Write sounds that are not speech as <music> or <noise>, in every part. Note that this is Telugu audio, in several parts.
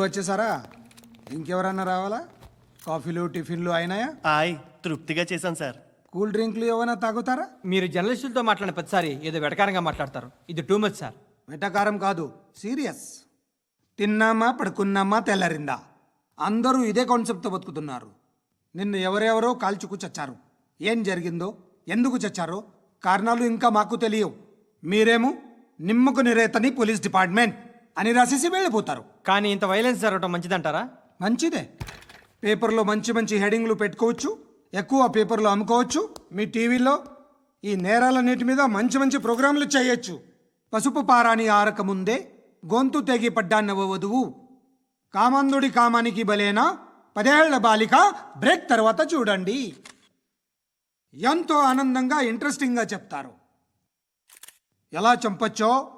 వచ్చేసారా? ఇంకెవరన్నా రావాలా? కాఫీలు టిఫిన్లు అయినాయా? ఆయ్ తృప్తిగా చేశాను సార్. కూల్ డ్రింక్లు ఏమైనా తాగుతారా? మీరు జర్నలిస్టులతో మాట్లాడిన ప్రతిసారి ఏదో వెటకారంగా మాట్లాడతారు. ఇది టూ మచ్ సార్. వెటకారం కాదు సీరియస్. తిన్నామా పడుకున్నామా తెల్లరిందా? అందరూ ఇదే కాన్సెప్ట్తో బతుకుతున్నారు. నిన్ను ఎవరెవరో కాల్చుకు చచ్చారు. ఏం జరిగిందో ఎందుకు చచ్చారో కారణాలు ఇంకా మాకు తెలియవు. మీరేమో నిమ్మకు నిరేతని పోలీస్ డిపార్ట్మెంట్. అని రాసేసి వెళ్ళిపోతారు. కానీ ఇంత వైలెన్స్ జరగడం మంచిదంటారా? మంచిదే. పేపర్లో మంచి మంచి హెడింగ్లు పెట్టుకోవచ్చు ఎక్కువ పేపర్లు అమ్ముకోవచ్చు మీ టీవీలో ఈ నేరాలన్నిటి మీద మంచి మంచి ప్రోగ్రాంలు చేయొచ్చు. పసుపు పారాని ఆరక ముందే గొంతు తెగి పడ్డాన్నవ వధువు. కామందుడి కామానికి బలేనా? పదేళ్ళ బాలిక బ్రేక్ తర్వాత చూడండి. ఎంతో ఆనందంగా ఇంట్రెస్టింగ్గా చెప్తారు. ఎలా చంపచ్చో?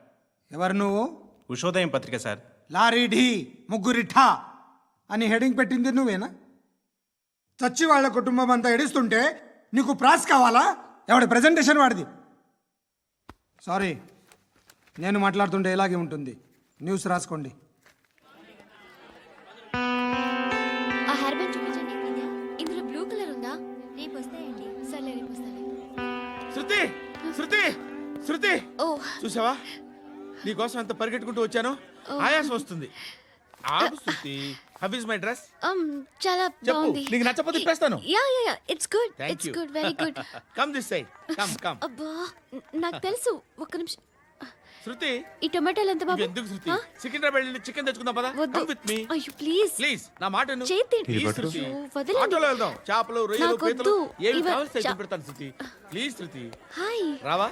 ఎవరు నువ్వు? ఉషోదయం పత్రిక సార్. లారీ ఢీ ముగ్గురి ఠా అని హెడింగ్ పెట్టింది నువ్వేనా? చచ్చి వాళ్ళ కుటుంబం అంతా ఎడుస్తుంటే నీకు ప్రాస్ కావాలా? ఎవడి ప్రజెంటేషన్ వాడిది? సారీ నేను మాట్లాడుతుంటే ఇలాగే ఉంటుంది. న్యూస్ రాసుకోండి. ఆ హెయిర్ బ్యాండ్ చూపించండి ఇందులో బ్లూ కలర్ ఉందా? రేపు వస్తాయండి. సర్లే రేపు వస్తాను శృతి శృతి శృతి. ఓ. చూసావా? నీకోసం ఎంత పరిగెట్టుకుంటూ వచ్చాను? ఆయాసం వస్తుంది. ఆగు Shruti. How is my dress um చాలా. బాగుంది. నీకు నచ్చకపోతే తిప్పేస్తాను. Yeah yeah yeah it's good it's. Good very good come this side come come అబ్బా నాకు తెలుసు. ఒక్క నిమిషం. శృతి. ఈ టొమాటోలు ఎంత బాబు? ఎందుకు శృతి? సికింద్రాబాద్ వెళ్ళి చికెన్ తెచ్చుకుందాం పదా? వద్దు. కమ్ విత్ మీ అయ్యో ప్లీజ్ ప్లీజ్ నా మాట విను. చేతి శృతి. ఆటోలో వెళ్దాం. చేపలు రొయ్యలు. పీతలు ఏమి ఇవ- కావాలి చా- సైకిల్ పెడతాను శృతి. Please Shruti. హాయ్ రావా?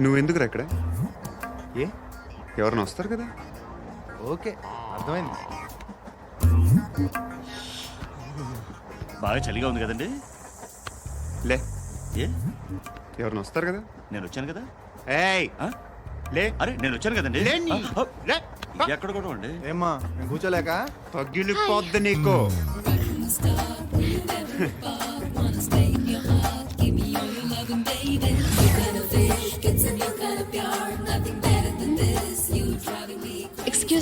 నువ్వెందుకురా ఇక్కడ? ఏ? ఎవరైనా వస్తారు కదా? ఓకే అర్థమైంది. బాగా చలిగా ఉంది కదండి. లే. ఏ? ఎవరైనా వస్తారు కదా? నేను వచ్చాను కదా. ఏయ్! లే. అరే నేను వచ్చాను కదండి. లే నీ. ఆ, లే. ఇది ఎక్కడ కూడా అండి ఏమ్మా నేను కూర్చోలేక? పగిలిపోద్ది నీకు. <laughs> Excuse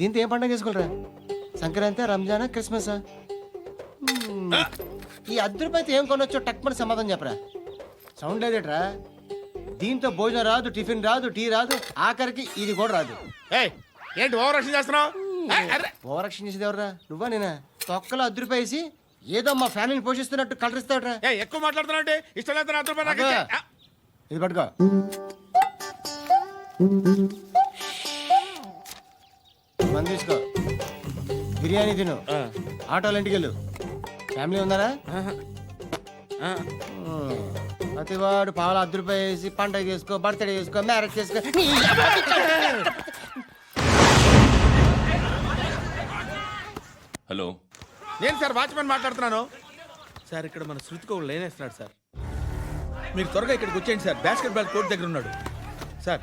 దీంతో ఏం పండుగ చేసుకుంటారా సంక్రాంతి రంజానా క్రిస్మసా. ఈ రూపాయలతో ఏం కొనొచ్చో టక్మని సమాధానం చెప్పరా. సౌండ్ లేదేట్రా? దీంతో భోజనం రాదు టిఫిన్ రాదు టీ రాదు ఆఖరికి ఇది కూడా రాదు. ఏయ్ ఏంటి ఓవర్ రక్షణ చేస్తున్నావు. ఓవరాక్షన్ చేసేది ఎవరా నువ్వా నేనా? తొక్కలో రూపాయి వేసి ఏదో మా ఫ్యామిలీని పోషిస్తున్నట్టు కలరిస్తాడ్రా. ఏయ్, ఎక్కువ మాట్లాడుతున్నావు అంటే ఇష్టం లేదు ఇది పట్టుకో. మంది తీసుకో బిర్యానీ తిను. ఆటోలు ఇంటికి వెళ్ళు ఫ్యామిలీ ఉన్నారా. ప్రతివాడు పావులు అర్ధ రూపాయి వేసి పండగ చేసుకో బర్త్డే చేసుకో మ్యారేజ్ చేసుకో. హలో. నేను సార్ వాచ్మెన్ మాట్లాడుతున్నాను. సార్ ఇక్కడ మన శృతికి ఒక లైన్ వేస్తున్నాడు సార్. మీరు త్వరగా ఇక్కడికి వచ్చేయండి సార్. బాస్కెట్ బాల్ కోర్ట్ దగ్గర ఉన్నాడు. సార్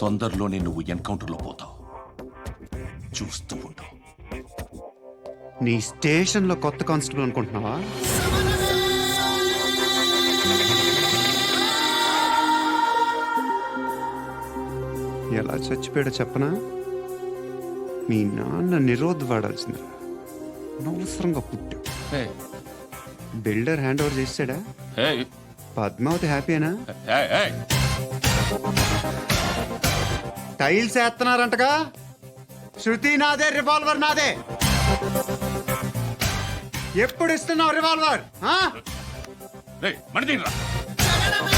తొందరలోనే నువ్వు ఎన్కౌంటర్లో పోతావు. చూస్తూ ఉండు నీ స్టేషన్లో కొత్త కానిస్టేబుల్ అనుకుంటున్నావా? ఎలా చచ్చిపోయాడో చెప్పనా? మీ నాన్న నిరోధ్ వాడాల్సిందిరా అనవసరంగా పుట్టావు బిల్డర్ హ్యాండ్ ఓవర్ చేసాడా పద్మావతి హ్యాపీనా టైల్స్ వేస్తున్నారంటగా? శృతి నాదే రివాల్వర్ నాదే. ఎప్పుడు ఇస్తున్నావు రివాల్వర్ ఆ? Excuse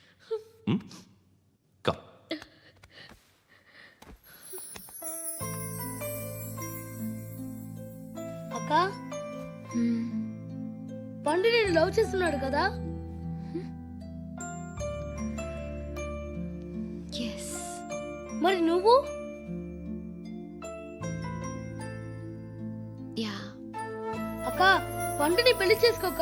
Mm? కమ్ అక్క? పండు నేను లవ్ చేస్తున్నాడు కదా? ఎస్ మరి నువ్వు? యా అక్క పండుని పెళ్ళి చేసుకోక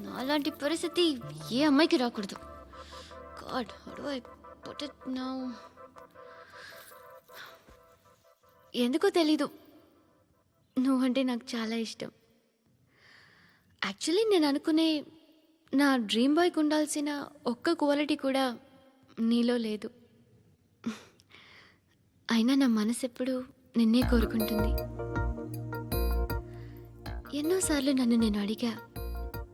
నాలాంటి పరిస్థితి ఏ అమ్మాయికి రాకూడదు. God how I put it now ఎందుకో తెలీదు. నువ్వంటే నాకు చాలా ఇష్టం. యాక్చువల్లీ నేను అనుకునే నా డ్రీమ్ బాయ్కి ఉండాల్సిన ఒక్క క్వాలిటీ కూడా నీలో లేదు. అయినా నా మనసు ఎప్పుడు నిన్నే కోరుకుంటుంది. ఎన్నోసార్లు నన్ను నేను అడిగా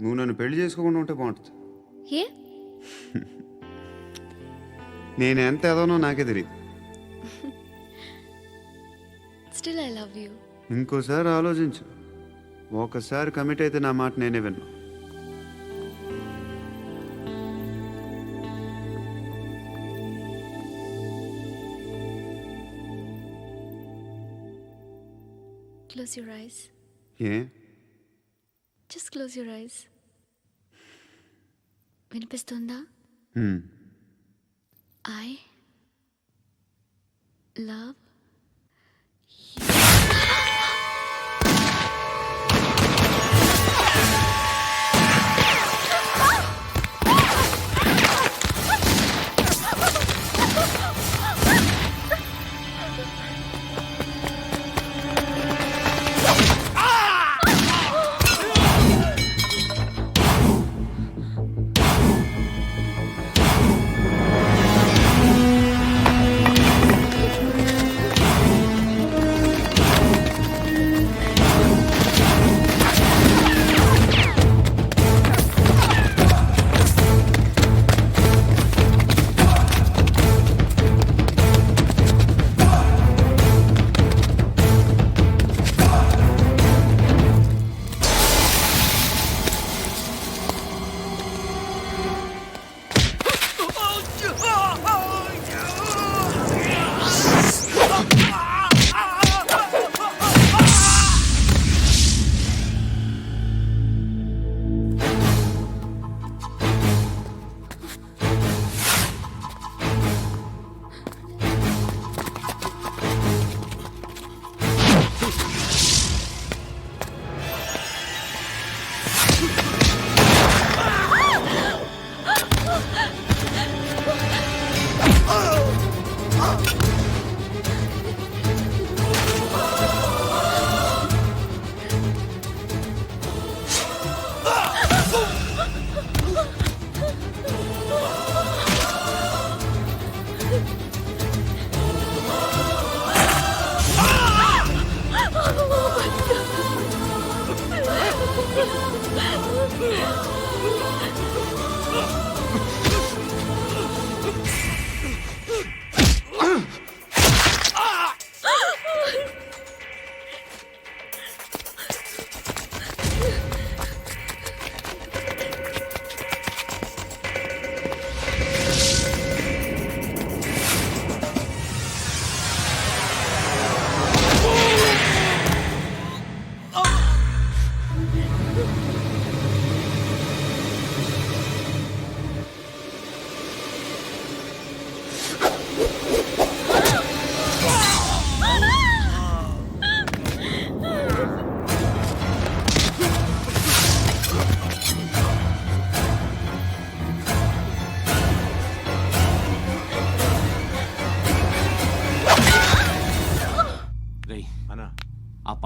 నువ్వు నన్ను పెళ్ళి చేసుకోకుండా ఉంటే బాగుంటుంది. ఏ? నేను ఎంత ఎదవనో నాకే తెలియదు స్టిల్ ఐ లవ్ యూ ఇంకోసారి ఆలోచించు. ఒకసారి కమిట్ అయితే నా మాట నేనే విన్నా. క్లోజ్ యువర్ ఐస్ ఏ? జస్ట్ క్లోజ్ యువర్ ఐస్ వినిపిస్తుందా. I love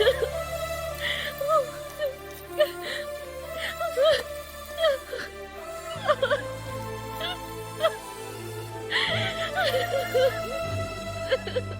啊！<laughs>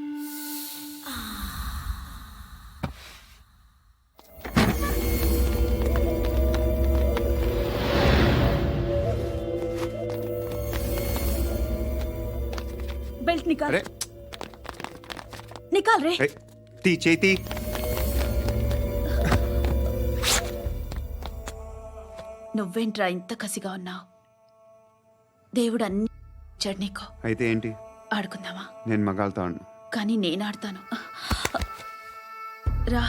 నికాల్. అరే నికాల్ రే. తీ చేతి. నువ్వేంట్రా ఇంత కసిగా ఉన్నావు? దేవుడు అన్ని ఇచ్చాడు నీకు. అయితే ఏంటి? ఆడుకుందామా? నేను ఆడను. కానీ నేను ఆడతాను. రా.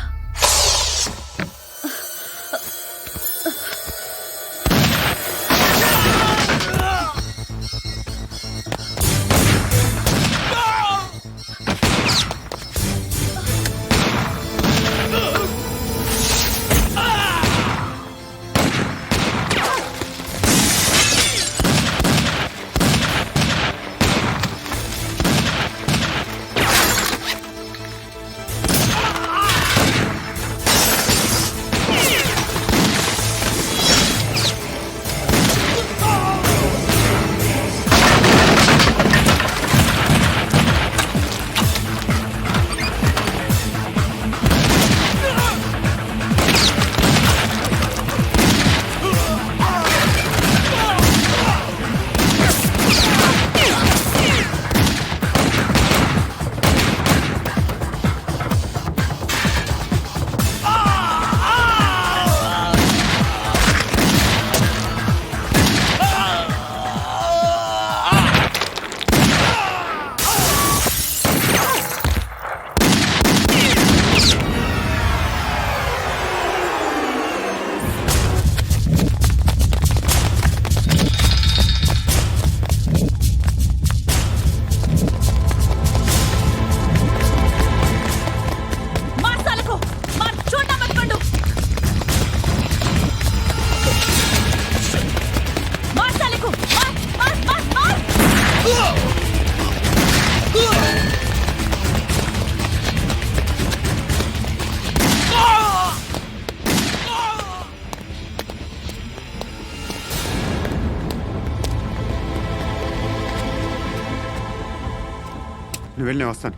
నేను వస్తాను.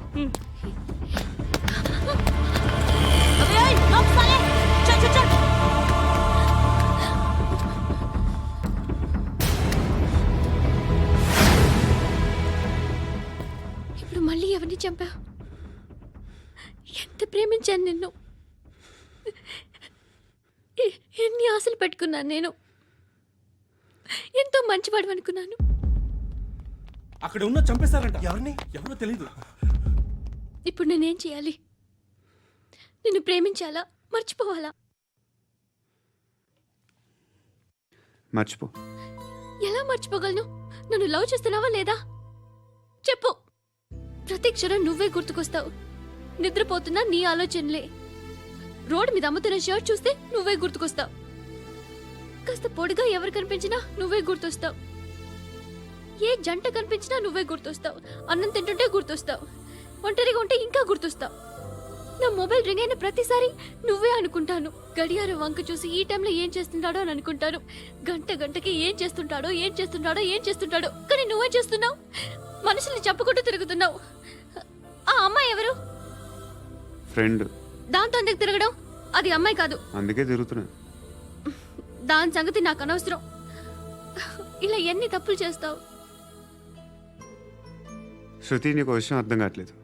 ఇప్పుడు మళ్ళీ ఎవరిని చంపా ఎంత ప్రేమించాను నిన్ను? ఎన్ని ఆశలు పెట్టుకున్నాను నేను? ఎంతో మంచివాడు అనుకున్నాను అక్కడ ఉన్న చంపేశారంట. ఎవరిని? ఎవరో తెలియదు ఇప్పుడు నేనేం చేయాలి? నిన్ను ప్రేమించాలా? మర్చిపోవాలా? మర్చిపో. ఎలా మర్చిపోగలను? నన్ను లవ్ చేస్తున్నావా లేదా? చెప్పు. ప్రతి క్షణం నువ్వే గుర్తుకొస్తావు. నిద్రపోతున్నా నీ ఆలోచనలే. రోడ్ మీద అమ్ముతున్న షర్ట్ చూస్తే నువ్వే గుర్తుకొస్తావు. కాస్త పొడిగా ఎవరు కనిపించినా నువ్వే గుర్తొస్తావు. ఏ జంట కనిపించినా నువ్వే గుర్తొస్తావు. అన్నం తింటుంటే గుర్తొస్తావు. ఒంటరిగా ఉంటే ఇంకా గుర్తొస్తావు నా మొబైల్ రింగ్ అయిన ప్రతిసారి నువ్వే అనుకుంటాను. గడియారం వంక చూసి ఈ టైంలో ఏం చేస్తుంటాడో అని అనుకుంటాను. గంట గంటకి ఏం చేస్తుంటాడో ఏం చేస్తుంటాడో ఏం చేస్తుంటాడో. కానీ నువ్వేం చేస్తున్నావు? మనుషుల్ని చెప్పుకుంటూ తిరుగుతున్నావు. ఆ అమ్మాయి ఎవరు? ఫ్రెండ్. దాంతో ఎందుకు తిరగడం? అది అమ్మాయి కాదు. అందుకే తిరుగుతున్నా. దాని సంగతి నాకు అనవసరం. ఇలా ఎన్ని తప్పులు చేస్తావు? శృతి నీకు విషయం అర్థం కావట్లేదు.